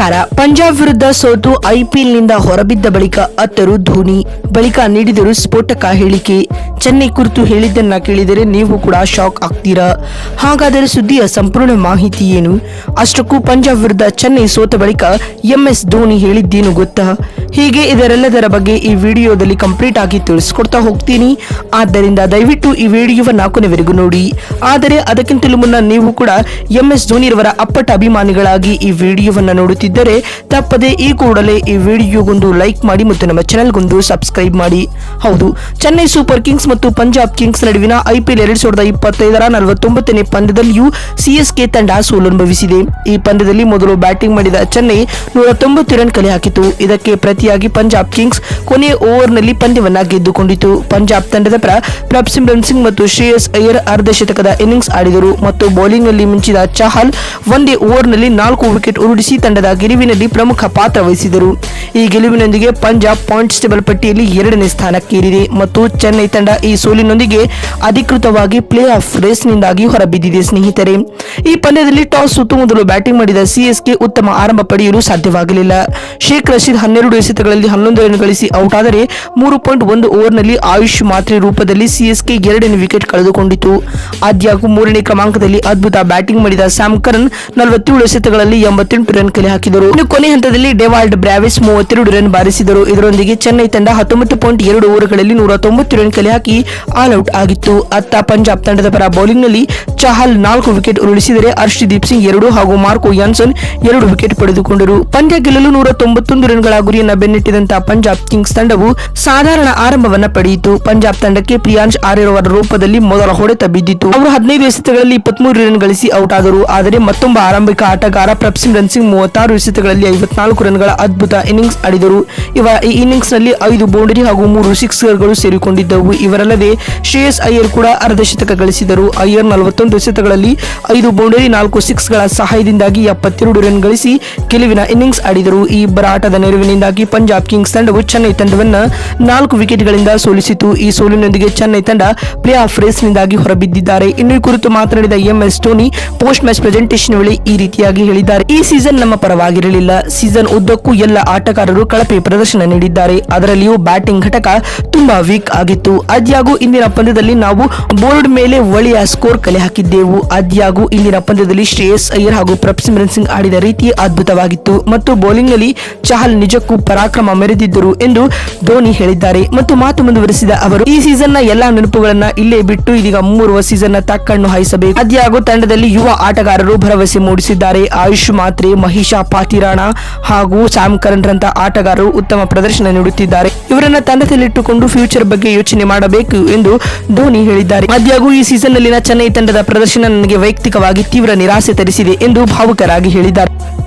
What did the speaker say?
ನಮಸ್ಕಾರ ಪಂಜಾಬ್ ವಿರುದ್ಧ ಸೋತು ಐಪಿಎಲ್ನಿಂದ ಹೊರಬಿದ್ದ ಬಳಿಕ ಅತ್ತರು ಧೋನಿ. ಬಳಿಕ ನೀಡಿದರು ಸ್ಫೋಟಕ ಹೇಳಿಕೆ. ಚೆನ್ನೈ ಕುರಿತು ಹೇಳಿದ್ದನ್ನ ಕೇಳಿದರೆ ನೀವು ಕೂಡ ಶಾಕ್ ಆಗ್ತೀರಾ? ಹಾಗಾದರೆ ಸುದ್ದಿಯ ಸಂಪೂರ್ಣ ಮಾಹಿತಿ ಏನು? ಅಷ್ಟಕ್ಕೂ ಪಂಜಾಬ್ ವಿರುದ್ಧ ಚೆನ್ನೈ ಸೋತ ಬಳಿಕ ಎಂಎಸ್ ಧೋನಿ ಹೇಳಿದ್ದೇನು ಗೊತ್ತಾ? ಹೀಗೆ ಇದರೆಲ್ಲದರ ಬಗ್ಗೆ ಈ ವಿಡಿಯೋದಲ್ಲಿ ಕಂಪ್ಲೀಟ್ ಆಗಿ ತಿಳಿಸ್ಕೊಡ್ತಾ ಹೋಗ್ತೀನಿ. ಆದ್ದರಿಂದ ದಯವಿಟ್ಟು ಈ ವಿಡಿಯೋವನ್ನು ಕೊನೆವರೆಗೂ ನೋಡಿ. ಆದರೆ ಅದಕ್ಕಿಂತಲೂ ಮುನ್ನ ನೀವು ಕೂಡ ಎಂಎಸ್ ಧೋನಿರವರ ಅಪ್ಪಟ ಅಭಿಮಾನಿಗಳಾಗಿ ಈ ವಿಡಿಯೋವನ್ನು ವಿಡಿಯೋವನ್ನ ನೋಡುತ್ತಿದ್ದರೆ ತಪ್ಪದೆ ಈ ಕೂಡಲೇ ಈ ವಿಡಿಯೋಗೊಂದು ಲೈಕ್ ಮಾಡಿ ಮತ್ತು ನಮ್ಮ ಚಾನೆಲ್ಗೊಂದು ಸಬ್ಸ್ಕ್ರೈಬ್ ಮಾಡಿ. ಹೌದು, ಚೆನ್ನೈ ಸೂಪರ್ ಕಿಂಗ್ಸ್ ಮತ್ತು ಪಂಜಾಬ್ ಕಿಂಗ್ಸ್ ನಡುವಿನ ಐಪಿಎಲ್ ಎರಡ್ ಸಾವಿರದ ಇಪ್ಪತ್ತೈದರ ನಲವತ್ತೊಂಬತ್ತನೇ ಪಂದ್ಯದಲ್ಲಿಯೂ ಸಿಎಸ್ಕೆ ತಂಡ ಸೋಲನುಭವಿಸಿದೆ. ಈ ಪಂದ್ಯದಲ್ಲಿ ಮೊದಲು ಬ್ಯಾಟಿಂಗ್ ಮಾಡಿದ ಚೆನ್ನೈ ನೂರ ತೊಂಬತ್ತು ರನ್ ಕಲೆ ಹಾಕಿತು. ಇದಕ್ಕೆ ಪ್ರತಿಯಾಗಿ ಪಂಜಾಬ್ ಕಿಂಗ್ಸ್ ಕೊನೆಯ ಓವರ್ನಲ್ಲಿ ಪಂದ್ಯವನ್ನ ಗೆದ್ದುಕೊಂಡಿತು. ಪಂಜಾಬ್ ತಂಡದ ಪರ ಪ್ರಭ್ ಸಿಂಗ್ ಮತ್ತು ಶ್ರೇಯಸ್ ಅಯ್ಯರ್ ಅರ್ಧ ಶತಕದ ಇನ್ನಿಂಗ್ಸ್ ಆಡಿದರು. ಮತ್ತು ಬೌಲಿಂಗ್ನಲ್ಲಿ ಮಿಂಚಿದ ಚಹಲ್ ಒಂದೇ ಓವರ್ನಲ್ಲಿ ನಾಲ್ಕು ವಿಕೆಟ್ ಉರುಡಿಸಿ ತಂಡದ ಗೆಲುವಿನಲ್ಲಿ ಪ್ರಮುಖ ಪಾತ್ರ ವಹಿಸಿದರು. ಈ ಗೆಲುವಿನೊಂದಿಗೆ ಪಂಜಾಬ್ ಪಾಯಿಂಟ್ಸ್ ಟೇಬಲ್ ಪಟ್ಟಿಯಲ್ಲಿ ಎರಡನೇ ಸ್ಥಾನಕ್ಕೇರಿದೆ ಮತ್ತು ಚೆನ್ನೈ ತಂಡ ಈ ಸೋಲಿನೊಂದಿಗೆ ಅಧಿಕೃತವಾಗಿ ಪ್ಲೇ ಆಫ್ ರೇಸ್ನಿಂದಾಗಿ ಹೊರಬಿದ್ದಿದೆ ಸ್ನೇಹಿತರೆ. ಈ ಪಂದ್ಯದಲ್ಲಿ ಟಾಸ್ ಸುತ್ತು ಮೊದಲು ಬ್ಯಾಟಿಂಗ್ ಮಾಡಿದ ಸಿಎಸ್ಕೆ ಉತ್ತಮ ಆರಂಭ ಪಡೆಯಲು ಸಾಧ್ಯವಾಗಲಿಲ್ಲ. ಶೇಖ್ ರಶೀದ್ ಹನ್ನೆರಡು ಎಸೆತಗಳಲ್ಲಿ ಹನ್ನೊಂದು ರನ್ ಗಳಿಸಿ ಔಟ್ ಆದರೆ ಮೂರು ಪಾಯಿಂಟ್ ಒಂದು ಓವರ್ನಲ್ಲಿ ಆಯುಷ್ ಮಾತ್ರೆ ರೂಪದಲ್ಲಿ ಸಿಎಸ್ಕೆ ಎರಡನೇ ವಿಕೆಟ್ ಕಳೆದುಕೊಂಡಿತು. ಆದ್ಯಾಗೂ ಮೂರನೇ ಕ್ರಮಾಂಕದಲ್ಲಿ ಅದ್ಭುತ ಬ್ಯಾಟಿಂಗ್ ಮಾಡಿದ ಸ್ಯಾಮ್ ಕರನ್ ನಲವತ್ತೇಳು ಎಸೆತಗಳಲ್ಲಿ ಎಂಬತ್ತೆಂಟು ರನ್ ಕಲೆ ಹಾಕಿದರು. ಕೊನೆ ಹಂತದಲ್ಲಿ ಡೆವಾಲ್ಡ್ ಬ್ರಾವಿಸ್ ಮೂವತ್ತೆರಡು ರನ್ ಬಾರಿಸಿದರು. ಇದರೊಂದಿಗೆ ಚೆನ್ನೈ ತಂಡ ಹತ್ತೊಂಬತ್ತು ಪಾಯಿಂಟ್ ಎರಡು ಓವರ್ಗಳಲ್ಲಿ ನೂರ ತೊಂಬತ್ತು ರನ್ ಕಲೆ ಹಾಕಿ ಆಲ್ ಔಟ್ ಆಗಿತ್ತು. ಅತ್ತ ಪಂಜಾಬ್ ತಂಡದ ಪರ ಬೌಲಿಂಗ್ನಲ್ಲಿ ಚಹಲ್ ನಾಲ್ಕು ವಿಕೆಟ್ ಉರುಳಿಸಿದರೆ ಹರ್ಷದೀಪ್ ಸಿಂಗ್ ಎರಡು ಹಾಗೂ ಮಾರ್ಕೊ ಯಾನ್ಸನ್ ಎರಡು ವಿಕೆಟ್ ಪಡೆದುಕೊಂಡರು. ಪಂದ್ಯ ಗೆಲ್ಲಲು ನೂರ ತೊಂಬತ್ತೊಂದು ರನ್ಗಳ ಗುರಿಯನ್ನು ಬೆನ್ನಿಟ್ಟಿದಂತಹ ಪಂಜಾಬ್ ಕಿಂಗ್ಸ್ ತಂಡವು ಸಾಧಾರಣ ಆರಂಭವನ್ನ ಪಡೆಯಿತು. ಪಂಜಾಬ್ ತಂಡಕ್ಕೆ ಪ್ರಿಯಾಂಶ್ ಆರ್ಯರವರ ರೂಪದಲ್ಲಿ ಮೊದಲ ಹೊಡೆತ ಬಿದ್ದಿತು ಅವರು ಹದಿನೈದು ಎಸೆತಗಳಲ್ಲಿ ಇಪ್ಪತ್ಮೂರು ರನ್ ಗಳಿಸಿ ಔಟ್ ಆದರು. ಆದರೆ ಮತ್ತೊಬ್ಬ ಆರಂಭಿಕ ಆಟಗಾರ ಪ್ರಭ್ಸಿಮ್ ರನ್ ಸಿಂಗ್ ಮೂವತ್ತಾರು ಎಸೆತಗಳಲ್ಲಿ ಐವತ್ನಾಲ್ಕು ರನ್ಗಳ ಅದ್ಭುತ ಇನ್ನಿಂಗ್ಸ್ ಆಡಿದರು. ಇವ ಈ ಇನ್ನಿಂಗ್ಸ್ನಲ್ಲಿ ಐದು ಬೌಂಡರಿ ಹಾಗೂ ಮೂರು ಸಿಕ್ಸರ್ಗಳು ಸೇರಿಕೊಂಡಿದ್ದವು. ಇವರಲ್ಲದೆ ಶ್ರೇಯಸ್ ಅಯ್ಯರ್ ಕೂಡ ಅರ್ಧ ಶತಕ ಗಳಿಸಿದರು. ಅಯ್ಯರ್ ನಲವತ್ತೊಂದು ಶತಕಗಳಲ್ಲಿ ಐದು ಬೌಂಡರಿ ನಾಲ್ಕು ಸಿಕ್ಸ್ಗಳ ಸಹಾಯದಿಂದಾಗಿ ಎಪ್ಪತ್ತೆರಡು ರನ್ ಗಳಿಸಿ ಗೆಲುವಿನ ಇನ್ನಿಂಗ್ಸ್ ಆಡಿದರು. ಈ ಇಬ್ಬರ ಆಟದ ನೆರವಿನಿಂದಾಗಿ ಪಂಜಾಬ್ ಕಿಂಗ್ಸ್ ತಂಡವು ಚೆನ್ನೈ ತಂಡವನ್ನ ನಾಲ್ಕು ವಿಕೆಟ್ಗಳಿಂದ ಸೋಲಿಸಿತು. ಈ ಸೋಲಿನೊಂದಿಗೆ ಚೆನ್ನೈ ತಂಡ ಪ್ಲೇ ಆಫ್ ರೇಸ್ನಿಂದಾಗಿ ಹೊರಬಿದ್ದಿದ್ದಾರೆ. ಇನ್ನು ಈ ಕುರಿತು ಮಾತನಾಡಿದ MS Dhoni, post match presentation ವೇಳೆ ಈ ರೀತಿಯಾಗಿ ಹೇಳಿದ್ದಾರೆ. ಈ ಸೀಸನ್ ನಮ್ಮ ಪರವಾಗಿರಲಿಲ್ಲ. ಸೀಸನ್ ಉದ್ದಕ್ಕೂ ಎಲ್ಲ ಆಟಗಾರರು ಕಳಪೆ ಪ್ರದರ್ಶನ ನೀಡಿದ್ದಾರೆ. ಅದರಲ್ಲಿಯೂ ಬ್ಯಾಟಿಂಗ್ ಘಟಕ ತುಂಬಾ ವೀಕ್ ಆಗಿತ್ತು. ಆದ್ಯಾಗೂ ಇಂದಿನ ಪಂದ್ಯದಲ್ಲಿ ನಾವು ಬೋರ್ಡ್ ಮೇಲೆ ಒಳ್ಳೆಯ ಸ್ಕೋರ್ ಕಲೆ ಹಾಕಿದ್ದೆವು. ಆದ್ಯಾಗೂ ಇಂದಿನ ಪಂದ್ಯದಲ್ಲಿ ಶ್ರೇಯಸ್ ಅಯ್ಯರ್ ಹಾಗೂ ಪ್ರಭ್ಸಿಮ್ರನ್ ಸಿಂಗ್ ಆಡಿದ ರೀತಿ ಅದ್ಭುತವಾಗಿತ್ತು. ಮತ್ತು ಬೌಲಿಂಗ್ನಲ್ಲಿ ಚಹಲ್ ನಿಜಕ್ಕೂ ಪರಾಕ್ರಮ ಮೆರೆದಿದ್ದರು ಎಂದು ಧೋನಿ ಹೇಳಿದ್ದಾರೆ. ಮತ್ತು ಮಾತು ಮುಂದುವರೆಸಿದ ಅವರು, ಈ ಸೀಸನ್ನ ಎಲ್ಲಾ ನೆನಪುಗಳನ್ನ ಇಲ್ಲೇ ಬಿಟ್ಟು ಇದೀಗ ಮೂರುವ ಸೀಸನ್ನ ತಕ್ಕಣ್ಣು ಹಾಯಿಸಬೇಕು. ಆದ್ಯಾಗೂ ತಂಡದಲ್ಲಿ ಯುವ ಆಟಗಾರರು ಭರವಸೆ ಮೂಡಿಸಿದ್ದಾರೆ. ಆಯುಷ್ ಮಾತ್ರೆ, ಮಹಿಷಾ ಪಾತಿರಾಣ ಹಾಗೂ ಸ್ಯಾಮ್ ಕರಣ್ ರಂತ ಆಟಗಾರರು ಉತ್ತಮ ಪ್ರದರ್ಶನ ನೀಡುತ್ತಿದ್ದಾರೆ. ಇವರನ್ನ ತಂಡದಲ್ಲಿಟ್ಟುಕೊಂಡು ಫ್ಯೂಚರ್ ಬಗ್ಗೆ ಯೋಚನೆ ಮಾಡಬೇಕು ಎಂದು ಧೋನಿ ಹೇಳಿದ್ದಾರೆ. ಮಧ್ಯಾಗೂ ಈ ಸೀಸನ್ ನಲ್ಲಿನ ಚೆನ್ನೈ ತಂಡದ ಪ್ರದರ್ಶನ ನನಗೆ ವೈಯಕ್ತಿಕವಾಗಿ ತೀವ್ರ ನಿರಾಸೆ ತರಿಸಿದೆ ಎಂದು ಭಾವುಕರಾಗಿ ಹೇಳಿದ್ದಾರೆ.